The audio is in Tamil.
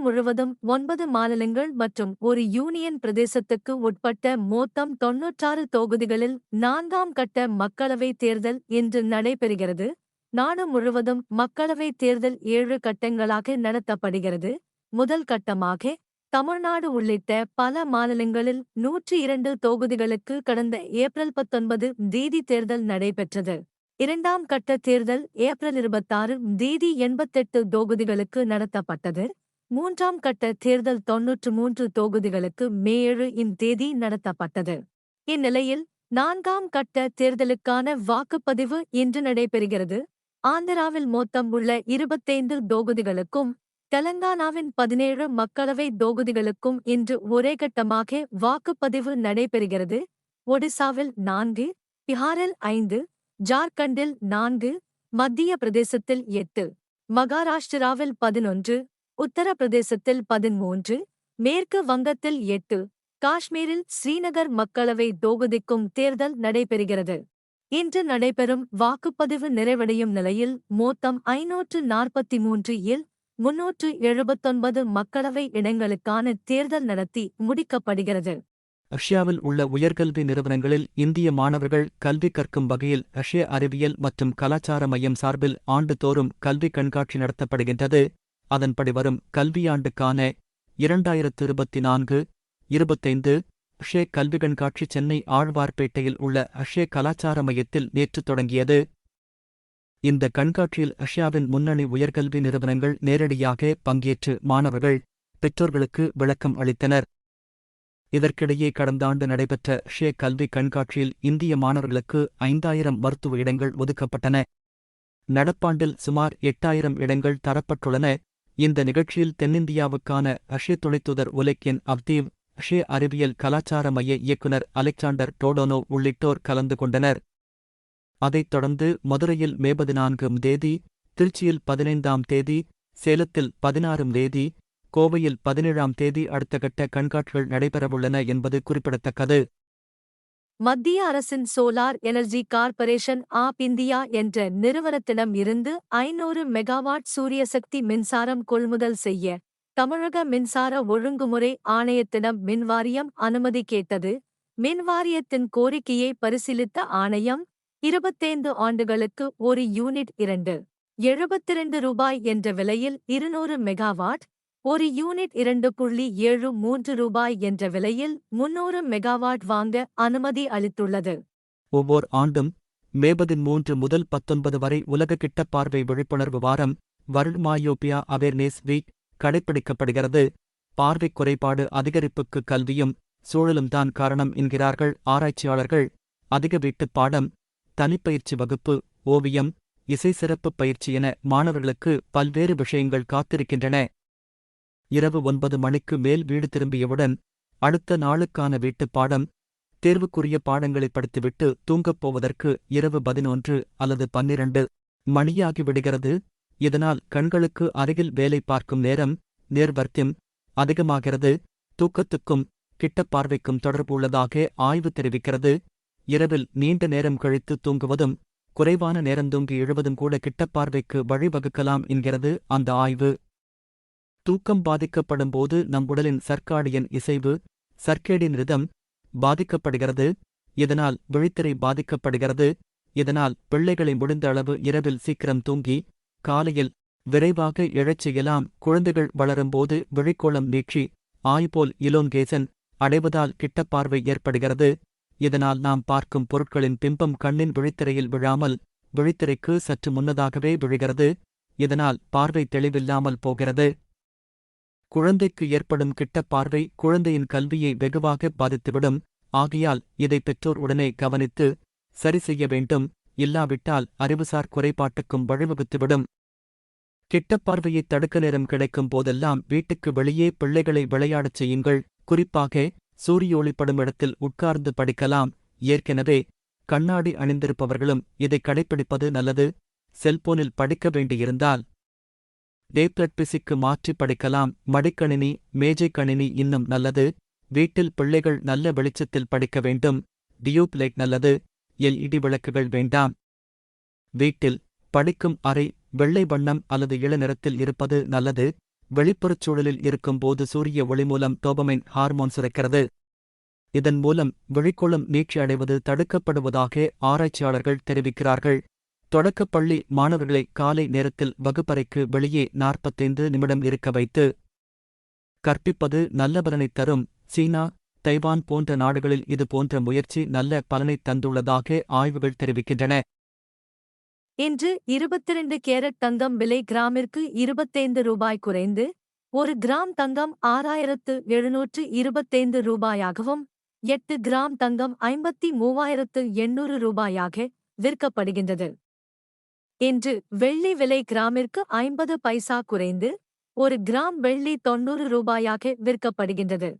முழுவதும் ஒன்பது மாநிலங்கள் மற்றும் ஒரு யூனியன் பிரதேசத்துக்கு உட்பட்ட மொத்தம் தொன்னூற்றாறு தொகுதிகளில் நான்காம் கட்ட மக்களவைத் தேர்தல் இன்று நடைபெறுகிறது. நாடு முழுவதும் மக்களவைத் தேர்தல் ஏழு கட்டங்களாக நடத்தப்படுகிறது. முதல் கட்டமாக தமிழ்நாடு உள்ளிட்ட பல மாநிலங்களில் நூற்றி இரண்டு தொகுதிகளுக்கு கடந்த ஏப்ரல் பத்தொன்பது தேதி தேர்தல் நடைபெற்றது. இரண்டாம் கட்ட தேர்தல் ஏப்ரல் இருபத்தாறு தேதி எண்பத்தெட்டு தொகுதிகளுக்கு நடத்தப்பட்டது. மூன்றாம் கட்ட தேர்தல் தொன்னூற்று மூன்று தொகுதிகளுக்கு மே ஏழு இன் தேதி நடத்தப்பட்டது. இந்நிலையில் நான்காம் கட்ட தேர்தலுக்கான வாக்குப்பதிவு இன்று நடைபெறுகிறது. ஆந்திராவில் மொத்தம் உள்ள இருபத்தைந்து தொகுதிகளுக்கும் தெலங்கானாவின் பதினேழு மக்களவை தொகுதிகளுக்கும் இன்று ஒரே கட்டமாக வாக்குப்பதிவு நடைபெறுகிறது. ஒடிசாவில் நான்கு பிஹாரில் ஐந்து ஜார்க்கண்டில் நான்கு மத்திய பிரதேசத்தில் எட்டு மகாராஷ்டிராவில் பதினொன்று உத்தரப்பிரதேசத்தில் பதிமூன்று மேற்கு வங்கத்தில் எட்டு காஷ்மீரில் ஸ்ரீநகர் மக்களவை தொகுதிக்கும் தேர்தல் நடைபெறுகிறது. இன்று நடைபெறும் வாக்குப்பதிவு நிறைவடையும் நிலையில் மொத்தம் ஐநூற்று நாற்பத்தி மூன்று இல் முன்னூற்று எழுபத்தொன்பது மக்களவை இடங்களுக்கான தேர்தல் நடத்தி முடிக்கப்படுகிறது. ரஷ்யாவில் உள்ள உயர்கல்வி நிறுவனங்களில் இந்திய மாணவர்கள் கல்வி கற்கும் வகையில் ரஷ்ய அறிவியல் மற்றும் கலாச்சார மையம் சார்பில் ஆண்டுதோறும் கல்வி கண்காட்சி நடத்தப்படுகின்றது. அதன்படி வரும் கல்வியாண்டுக்கான இரண்டாயிரத்து இருபத்தி நான்கு இருபத்தைந்து ஷே கல்வி கண்காட்சி சென்னை ஆழ்வார்பேட்டையில் உள்ள அஷே கலாச்சார மையத்தில் நேற்று தொடங்கியது. இந்த கண்காட்சியில் ரஷ்யாவின் முன்னணி உயர்கல்வி நிறுவனங்கள் நேரடியாக பங்கேற்று மாணவர்கள் பெற்றோர்களுக்கு விளக்கம் அளித்தனர். இதற்கிடையே கடந்த ஆண்டு நடைபெற்ற ஷே கல்வி கண்காட்சியில் இந்திய மாணவர்களுக்கு ஐந்தாயிரம் மருத்துவ இடங்கள் ஒதுக்கப்பட்டன. நடப்பாண்டில் சுமார் எட்டாயிரம் இடங்கள் தரப்பட்டுள்ளன. இந்த நிகழ்ச்சியில் தென்னிந்தியாவுக்கான ரஷ்ய தொலைத்துதர் உலக்கின் அவ்தீவ் ரஷ்ய அறிவியல் கலாச்சார மைய இயக்குனர் அலெக்சாண்டர் டோடோனோ உள்ளிட்டோர் கலந்து கொண்டனர். அதைத் தொடர்ந்து மதுரையில் மே பதினான்காம் தேதி திருச்சியில் பதினைந்தாம் தேதி சேலத்தில் பதினாறும் தேதி கோவையில் பதினேழாம் தேதி அடுத்த கட்ட கண்காட்சிகள் நடைபெறவுள்ளன என்பது குறிப்பிடத்தக்கது. மத்திய அரசின் solar energy corporation of India என்ற நிறுவனத்திடம் இருந்து ஐநூறு மெகாவாட் சூரியசக்தி மின்சாரம் கொள்முதல் செய்ய தமிழக மின்சார ஒழுங்குமுறை ஆணையத்திடம் மின்வாரியம் அனுமதி கேட்டது. மின்வாரியத்தின் கோரிக்கையை பரிசீலித்த ஆணையம் இருபத்தைந்து ஆண்டுகளுக்கு ஒரு யூனிட் இரண்டு எழுபத்திரண்டு ரூபாய் என்ற விலையில் இருநூறு மெகாவாட் ஒரு யூனிட் இரண்டு புள்ளி ஏழு மூன்று ரூபாய் என்ற விலையில் முன்னூறு மெகாவாட் வாங்க அனுமதி அளித்துள்ளது. ஒவ்வொரு ஆண்டும் மே பதிமூன்று முதல் பத்தொன்பது வரை உலக கிட்ட பார்வை விழிப்புணர்வு வாரம் வருல்ட் மாயோபியா அவேர்னஸ் வீக் கடைப்பிடிக்கப்படுகிறது. பார்வைக் குறைபாடு அதிகரிப்புக்கு கல்வியும் சூழலும் தான் காரணம் என்கிறார்கள் ஆராய்ச்சியாளர்கள். அதிக வீட்டுப் பாடம் தனிப்பயிற்சி வகுப்பு ஓவியம் இசை சிறப்பு பயிற்சி என மாணவர்களுக்கு பல்வேறு விஷயங்கள் காத்திருக்கின்றன. இரவு ஒன்பது மணிக்கு மேல் வீடு திரும்பியவுடன் அடுத்த நாளுக்கான வீட்டுப் பாடம் தேர்வுக்குரிய பாடங்களை படித்துவிட்டு தூங்கப் போவதற்கு இரவு பதினொன்று அல்லது பன்னிரண்டு மணியாகிவிடுகிறது இதனால் கண்களுக்கு அருகில் வேலை பார்க்கும் நேரம் நேர்வர்த்தியம் அதிகமாகிறது. தூக்கத்துக்கும் கிட்டப் பார்வைக்கும் தொடர்பு உள்ளதாக ஆய்வு தெரிவிக்கிறது. இரவில் நீண்ட நேரம் கழித்து தூங்குவதும் குறைவான நேரம் தூங்கி எழுவதும் கூட கிட்டப் பார்வைக்கு வழிவகுக்கலாம் என்கிறது அந்த ஆய்வு. தூக்கம் பாதிக்கப்படும் போது நம் உடலின் சர்க்காடியன் இசைவு சர்க்கேடின் ரிதம் பாதிக்கப்படுகிறது. இதனால் விழித்திரை பாதிக்கப்படுகிறது. இதனால் பிள்ளைகளை முடிந்த அளவு இரவில் சீக்கிரம் தூங்கி காலையில் விரைவாக எழச் செய்யலாம் குழந்தைகள் வளரும்போது விழிக்கோளம் நீட்சி ஆய்போல் இலோங்கேசன் அடைவதால் கிட்டப் பார்வை ஏற்படுகிறது. இதனால் நாம் பார்க்கும் பொருட்களின் பிம்பம் கண்ணின் விழித்திரையில் விழாமல் விழித்திரைக்கு சற்று முன்னதாகவே விழுகிறது. இதனால் பார்வை தெளிவில்லாமல் போகிறது. குழந்தைக்கு ஏற்படும் கிட்டப் பார்வை குழந்தையின் கல்வியை வெகுவாக பாதித்துவிடும். ஆகையால் இதை பெற்றோர் உடனே கவனித்து சரி செய்ய வேண்டும். இல்லாவிட்டால் அறிவுசார் குறைபாட்டுக்கும் வழிவகுத்துவிடும். கிட்டப்பார்வையை தடுக்க நேரம் கிடைக்கும் போதெல்லாம் வீட்டுக்கு வெளியே பிள்ளைகளை விளையாடச் செய்யுங்கள். குறிப்பாக சூரிய ஒளிப்படும் இடத்தில் உட்கார்ந்து படிக்கலாம். ஏற்கனவே கண்ணாடி அணிந்திருப்பவர்களும் இதை கடைப்பிடிப்பது நல்லது. செல்போனில் படிக்க வேண்டியிருந்தால் டேப்லெட் பிசிக்கு மாற்றி படிக்கலாம். மடிக்கணினி மேஜை கணினி இன்னும் நல்லது. வீட்டில் பிள்ளைகள் நல்ல வெளிச்சத்தில் படிக்க வேண்டும். டியூப் லைட் நல்லது. எல்இடி விளக்குகள் வேண்டாம். வீட்டில் படிக்கும் அறை வெள்ளை வண்ணம் அல்லது இளநிறத்தில் இருப்பது நல்லது. வெளிப்புறச் சூழலில் இருக்கும்போது சூரிய ஒளி மூலம் டோபமைன் ஹார்மோன் சுரக்கிறது. இதன் மூலம் விழிக்கொள்ளும் நீட்சி அடைவது தடுக்கப்படுவதாக ஆராய்ச்சியாளர்கள் தெரிவிக்கிறார்கள். தொடக்கப்பள்ளி மாணவர்களை காலை நேரத்தில் வகுப்பறைக்கு வெளியே நாற்பத்தைந்து நிமிடம் இருக்க வைத்து கற்பிப்பது நல்ல பலனைத் தரும். சீனா தைவான் போன்ற நாடுகளில் இது போன்ற முயற்சி நல்ல பலனைத் தந்துள்ளதாக ஆய்வுகள் தெரிவிக்கின்றன. இன்று இருபத்திரண்டு கேரட் தங்கம் விலை கிராமிற்கு இருபத்தைந்து ரூபாய் குறைந்து ஒரு கிராம் தங்கம் ஆறாயிரத்து எழுநூற்று இருபத்தைந்து ரூபாயாகவும் எட்டு கிராம் தங்கம் ஐம்பத்தி மூவாயிரத்து எண்ணூறு ரூபாயாக விற்கப்படுகின்றது. இன்று வெள்ளி விலை கிராமிற்கு ஐம்பது பைசா குறைந்து ஒரு கிராம் வெள்ளி தொன்னூறு ரூபாயாக விற்கப்படுகின்றது.